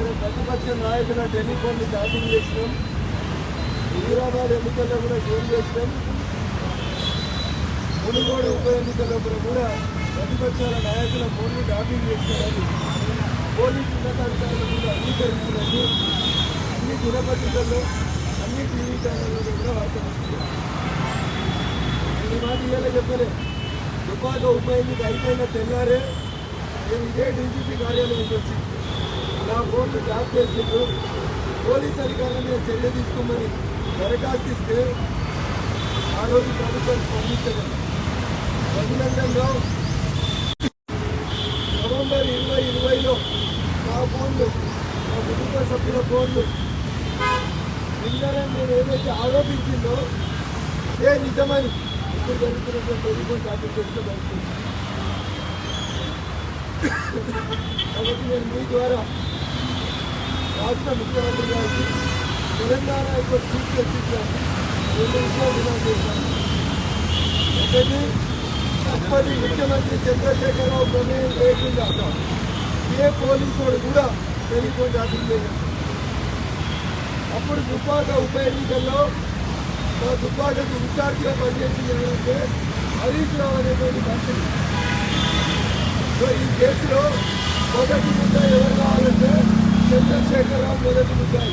ఇక్కడ ప్రతిపక్ష నాయకుల టెలిఫోన్లు ట్యాపింగ్ చేసినాం? హైదరాబాద్ ఎన్నికల్లో కూడా ఫోన్ చేసినాం. మునుగోడు ఉప ఎన్నికల్లో కూడా ప్రతిపక్షాల నాయకుల ఫోన్లు ట్యాపింగ్ చేసినారని పోలీసు ఉన్నతాధికారులు కూడా అంగీకరించినట్టు అన్ని దినపత్రికల్లో అన్ని టీవీ ఛానళ్ళలో కూడా వార్తలు వస్తున్నాయి. ఈ మాట ఇవాళ చెప్పలే. దుబాక ఉప ఎన్నిక అయిపోయిన తెల్లారే నేను ఇదే డీజీపీ కార్యాలయానికి వచ్చింది నా ఫోన్లు ట్యాప్ చేసిండ్రు పోలీస్ అధికారుల మీద చర్య తీసుకోమని దరఖాస్తు ఇస్తే ఆ రోజు ప్రభుత్వం స్పందించడం రావు నవంబర్ ఇరవై ఇరవైలో నా ఫోన్లు నా కుటుంబ సభ్యుల ఫోన్లు నిన్ననే నేను ఏదైతే ఆరోపించిందో ఏ నిజమని ఇప్పుడు జరుగుతున్నటువంటి ప్రభుత్వం ట్రాఫిక్ చేస్తూ కాబట్టి నేను మీ ద్వారా రాష్ట్ర ముఖ్యమంత్రి గారికి తెలంగాణ యొక్క చీఫ్ జస్టిస్ గారికి రెండు విషయాలు డిమాండ్ చేశాను ఒకటి అప్పటి ముఖ్యమంత్రి చంద్రశేఖరరావు ప్రమేయం లేకుండా ఏ పోలీసు వాడు కూడా టెలిఫోన్ ట్రాఫిక్ చేయలేదు అప్పుడు దుబ్బాక ఉప ఎన్నికల్లో మా దుబ్బాకకు ఇన్ఛార్జిగా పనిచేసింది ఎవరంటే హరీష్ రావు అనేటువంటి మంత్రి సో ఈ కేసులో మొదటి ముద్దాయి ఎవరు కావాలంటే చంద్రశేఖరరావు మొదటి ముద్దాయి.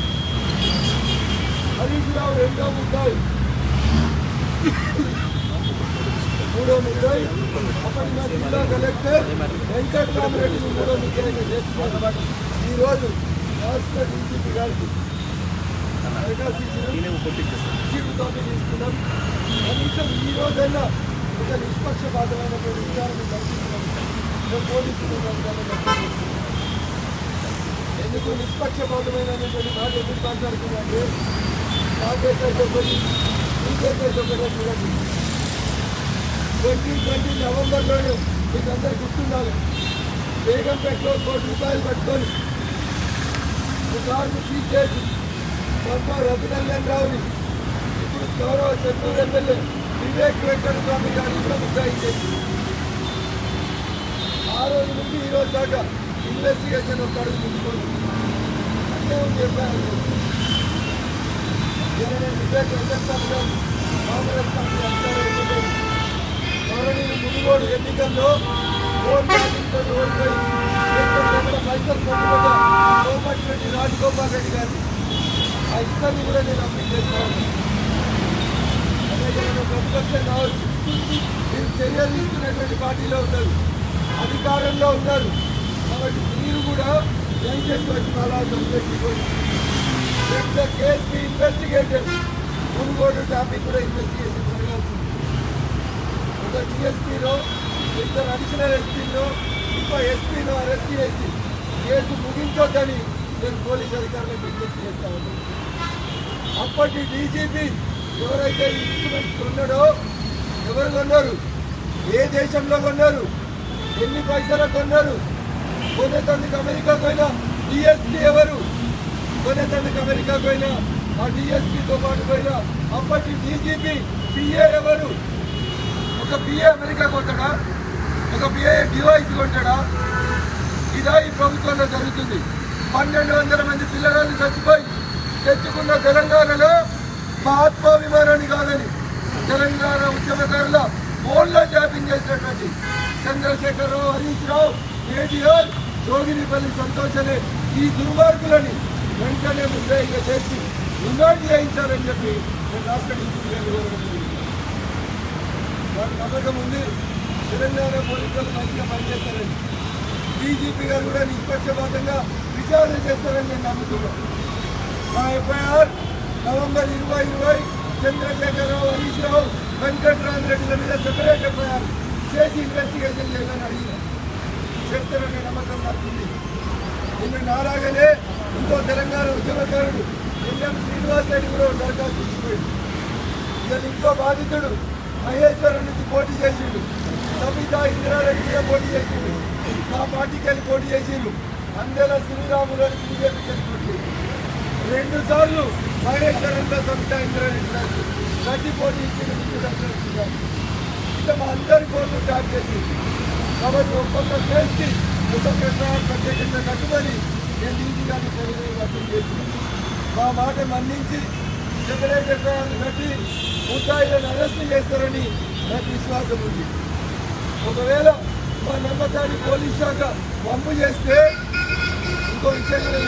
హరీష్ రావు రెండో ముద్దాయి. మూడో ముద్దాయి. అప్పటి మా జిల్లా కలెక్టర్ వెంకటరామరెడ్డి మూడో ముద్దాయిగా చేస్తున్నారు ఈరోజు రాష్ట్ర డీజీపీ గారికి తీసుకున్నాం. కనీసం ఈ రోజైనా ఒక నిష్పక్షపాతమైనటువంటి విచారణ కల్పిస్తున్నాం పోలీసులు దానికన్నా నిష్పక్షపాతమైనటువంటి మాట ఎందుకు మాట్లాడుతున్నాంటే నాకైతే ఒకటి మీకైతే ఒకటి చూడండి. ట్వంటీ ట్వంటీ నవంబర్లోనే మీకు అందరు గుర్తుండాలి బేగంపేటలో కోటి రూపాయలు పట్టుకొని కార్డు కారును సీజ్ చేసి పంప రఘునందన్ రావుని ఇప్పుడు గౌరవ చెన్నూరు ఎమ్మెల్యే వివేక్ వెంకట స్వామి గారిని కూడా ముద్దాయించేసి. ఆ రోజు నుండి ఈరోజు దాకా ఇన్వెస్టిగేషన్ ఒక అడుగు ముందుకోండి అంటే చెప్పాను వివేక్ వెంకట కాంగ్రెస్ పార్టీ అధికార ఎమ్మెల్యే మునుగోడు ఎన్నికల్లో ఓటు బ్యాంకింగ్తో ఓడిపోయి ఎక్కడ పైసలు కొట్టుకుంటా కోమటిరెడ్డి రాజగోపాల్ రెడ్డి గారిని ఆ ఇద్దరిని కూడా నేను అప్పీల్ చేస్తాను అలాగే ప్రతిపక్షం కావచ్చు. మీరు చర్యలు తీసుకునేటువంటి పార్టీలో ఉన్నారు. అధికారంలో ఉన్నారు. కాబట్టి మీరు కూడా దయచేసి వచ్చి అలా కంప్లైంట్ ఇవ్వండి the case be investigated Munugode topic కూడా ఇన్వెస్టిగేషన్ జరగాల్సింది ఒక జిఎస్పీలో ఇద్దరు అడిషనల్ ఎస్పీలో ఇంకో ఎస్పీలో అరెస్ట్ చేసి కేసు ముగించొద్దని నేను పోలీస్ అధికారులకు విజ్ఞప్తి చేస్తాను అప్పటి డీజీపీ ఎవరైతే ఇన్స్ట్రుమెంట్స్ కొన్నాడో ఎవరు కొన్నారు? ఏ దేశంలో కొన్నారు? ఎన్ని పైసలు కొన్నారు? కొనేతందుకు అమెరికాకు అయినా డిఎస్పీ ఎవరు? కొనేతందుకు అమెరికాకు అయినా ఆ డిఎస్పీతో పాటు పోయినా అప్పటి డీజీపీ పిఏ ఎవరు? ఒక పిఏ అమెరికా కొట్టాడా? ఒక పిఏ డివైస్ కొట్టాడా? ఇదా ఈ ప్రభుత్వంలో జరుగుతుంది. పన్నెండు వందల మంది పిల్లగాళ్ళు చచ్చిపోయి తెచ్చుకున్న తెలంగాణలో మా ఆత్మాభిమానాన్ని కాదని తెలంగాణ ఉద్యమకారుల ఫోన్లో ట్యాపింగ్ చేసినటువంటి చంద్రశేఖరరావు హరీష్ రావు కేటీఆర్ జోగినిపల్లి సంతోషనే ఈ దుర్మార్గులని వెంటనే ముద్దాయిగా చేసి రిమాండ్ చేయించారని చెప్పి నేను రాష్ట్ర వారి నమ్మకం ఉంది. తెలంగాణ పోలీసులు మంచిగా పనిచేస్తారని. డీజీపీ గారు కూడా నిష్పక్షపాతంగా విచారణ చేస్తారని నేను నమ్ముతున్నాను. మా ఎఫ్ఐఆర్ నవంబర్ ఇరవై ఇరవై చంద్రశేఖరరావు హరీష్ రావు వెంకట్రామరెడ్డిల మీద సెపరేట్ ఎఫ్ఐఆర్ చేసి ఇన్వెస్టిగేషన్ చేయాలని అడిగినాం చేస్తారనే నమ్మకం నాకుంది నిన్ను నారాగానే ఇంకో తెలంగాణ ఉద్యమకారుడు ఎన్ఎం శ్రీనివాస్ రెడ్డి కూడా దరఖాస్తు ఇచ్చిపోయింది ఇక ఇంకో బాధితుడు మహేశ్వరం నుంచి పోటీ చేసిండు. సబిత ఇందిరారెడ్డి మీద పోటీ చేసిండు. మా పార్టీకి వెళ్ళి పోటీ చేసిండు. అందెల శ్రీరాములు అని బీజేపీకి వెళ్ళి పోటీ రెండు సార్లు మహేశ్వరంలో సబిత ఇందిరారెడ్డి గారు గట్టి పోటీ ఇచ్చిండు. మీకు ఇట్లా మా అందరి కోర్టు ట్యాప్ చేసింది కాబట్టి ఒక్కొక్క కేసుకి ఒక్కొక్క ఎఫ్ఐఆర్ ప్రత్యేకంగా కట్టుబడి నేను నీతి గారిని చదివి అర్థం చేసిన మా మాట మన్నించి సెక్రటరీ కట్టి ముద్దాయిలను అరెస్ట్ చేస్తారని నాకు విశ్వాసం ఉంది. ఒకవేళ మా నమ్మకాన్ని పోలీస్ శాఖ పంపు చేస్తే ఇంకో విషయంలో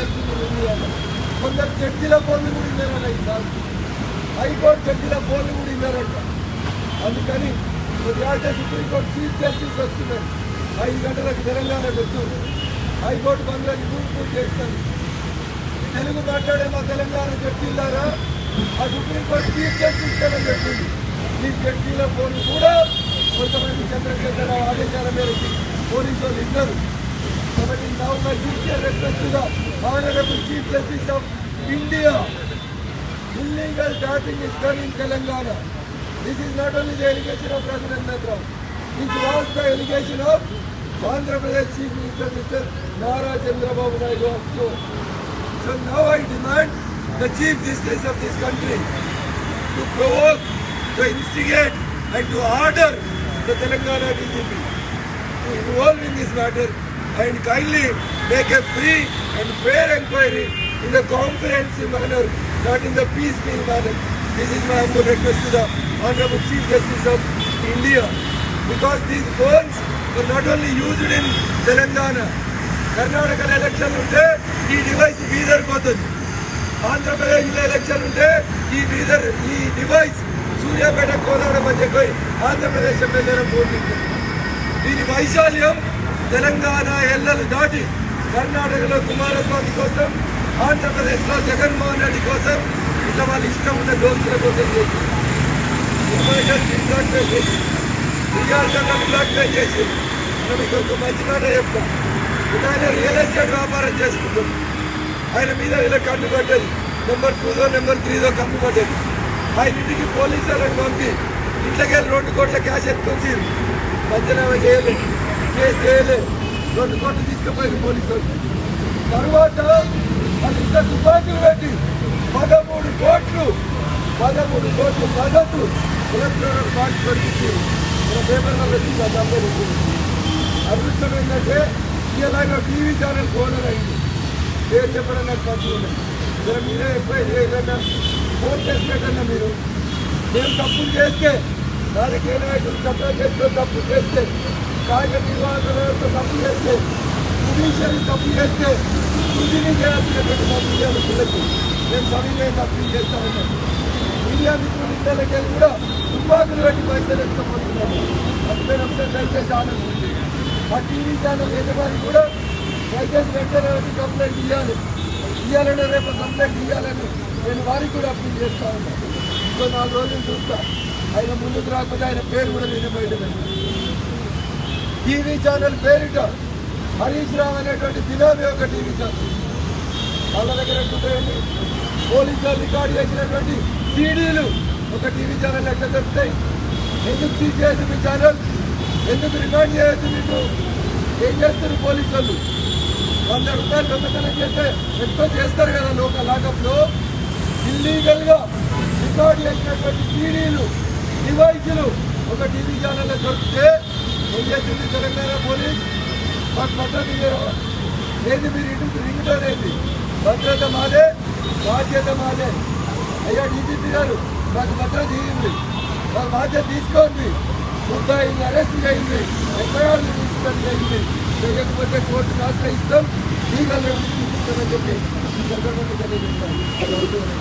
కొందరు జడ్జీల ఫోన్లు కూడా ఇన్నారన్న ఈసారి హైకోర్టు జడ్జీల ఫోన్లు కూడా ఇన్నారంట అందుకని కొద్దిగా సుప్రీంకోర్టు చీఫ్ జస్టిస్ వస్తున్నారు. ఐదు గంటలకు తెలంగాణ పెడుతుంది హైకోర్టు బంద్రాన్ని పూర్తి చేస్తాను. తెలుగు మాట్లాడే మా తెలంగాణ జడ్జిల్లారా? ఆ సుప్రీంకోర్టు చీఫ్ జస్టిస్ కన్నా చెప్పింది ఈ జడ్జీల పోలీసు కూడా కొంతమంది చంద్రశేఖర రావు ఆదేశాల మేరకు పోలీసు వాళ్ళు ఇద్దరు. కాబట్టి నా ఒక junior రెస్పెక్ట్గా honourable chief justice of India illegal dating is done in Telangana. This is not only the allegation of Rajanandar Rao this was the allegation of Andhra Chief Minister Mr. Nara Chandrababu Naidu also. So now I demand the Chief Justice of this country to provoke, to instigate and to order the Telangana DGP to involve in this matter and kindly make a free and fair inquiry in a comprehensive manner, not in the piecemeal manner. This is my humble request to the Honorable Chief Justice of India. Because these phones were not only used in Telangana, Karnataka election ఉంటే ఈ device Bidar పోతుంది ఆంధ్రప్రదేశ్లో election ఉంటే ఈ బీదర్ ఈ device Suryapet Kodad మధ్య పోయి ఆంధ్రప్రదేశ్ ఎమ్మెల్యేల పోటీస్తుంది దీని వైశాల్యం తెలంగాణ ఎల్లలు దాటి కర్ణాటకలో కుమారస్వామి కోసం ఆంధ్రప్రదేశ్లో జగన్మోహన్ రెడ్డి కోసం ఇట్లా వాళ్ళ ఇష్టం ఉన్న దోస్తుల కోసం చేసి బ్లాక్ చేసి విజయార్థంగా బ్లాక్ చేసి నేను మీకు ఒక మంచి మాట చెప్తా ఆయన రియల్ ఎస్టేట్ వ్యాపారం చేసుకుంటాం ఆయన మీద ఇలా కన్ను పడ్డది నెంబర్ టూదో నెంబర్ త్రీదో కన్ను పడ్డది ఆయన ఇంటికి పోలీసు వాళ్ళని పంపి ఇంట్లోకి వెళ్ళి రెండు కోట్ల క్యాష్ ఎత్తుకొచ్చి పంచనామా చేయలేదు కేసు చేయలేదు రెండు కోట్లు తీసుకుపోయింది పోలీసు వాళ్ళు తర్వాత వాళ్ళు ఇంత తుపాకులు పెట్టి పదమూడు కోట్లు పదమూడు కోట్లు నగదు ఎలక్ట్రానిక్ బాండ్స్ పెట్టించి మన పేపర్లో పెట్టి డబ్బులు అదృష్టం ఏంటంటే ఇలాగ టీవీ ఛానల్ ఓనర్ అయింది పేరు చెప్పడం నాకు మంచిగా ఉన్నది జర మీరే ఎప్పుడైతే ఏదైనా ఫోన్ చేసినట్టన్నా మీరు మేము తప్పులు చేస్తే రాజకీయ నాయకులు తప్పులు చేస్తే తప్పు చేస్తే కాగిత నిర్వాహకుల వ్యవస్థ తప్పు చేస్తే జుడిషియరీ తప్పు చేస్తే రుజుని చేయాల్సినటువంటి తప్పు చేయాలి పిల్లకి మేము సవినయంగా అప్పీల్ చేస్తా ఉన్నాం మీడియా మిత్రులు ఇళ్ళకి వెళ్ళి కూడా తుపాకులు పెట్టి పైసలు ఎత్తుకపోతున్నాము అందుకని ఒకసారి దయచేసి ఆలోచించి ఆ టీవీ ఛానల్ యజమాని కూడా దయచేసి వెంటనే వచ్చి కంప్లైంట్ ఇవ్వాలి ఇవ్వాలని రేపు కంప్లైంట్ ఇవ్వాలని నేను వారికి కూడా అప్పీల్ చేస్తా ఉన్నాను ఇంకో నాలుగు రోజులు చూస్తా. ఆయన ముందుకు రాకపోతే ఆయన పేరు కూడా నేను బయట టీవీ ఛానల్ పేరిట హరీష్ రావు అనేటువంటి దినామే ఒక టీవీ ఛానల్. వాళ్ళ దగ్గర పోలీసులు రికార్డు చేసినటువంటి సీడీలు ఒక టీవీ ఛానల్ ఎక్కడ దొరుకుతాయి ఎందుకు సీజ్ చేయదు మీ ఛానల్? ఎందుకు రికార్డ్ చేయొద్దు మీకు? ఏం చేస్తారు పోలీసు వాళ్ళు? వంద రూపాయలు దొంగతనం చేస్తే ఎక్కువ చేస్తారు కదా లోక లాకప్లో? ఇల్లీగల్గా రికార్డ్ చేసినటువంటి సీడీలు డివైసులు ఒక టీవీ ఛానల్లో దొరికితే ఏం చేస్తుంది తెలంగాణ పోలీస్? మాకు భద్రత లేదు ఏది మీరు ఇంటికి రింగుటోన్ ఏంటి భద్రత మాదే బాధ్యత మాదే. అయ్యా డీజీపీ గారు నాకు భద్రత ఇవ్వండి నాకు బాధ్యత తీసుకోండి. ముద్దాయిని అరెస్ట్ చేయండి. ఎఫ్ఐఆర్లు తీసుకొని చేయండి. లేకపోతే కోర్టుకు ఆశ్రయిస్తాం లీగల్ రెమెడీ తీసుకుంటామని చెప్పి ఈ సందర్భంగా తెలియజేస్తాను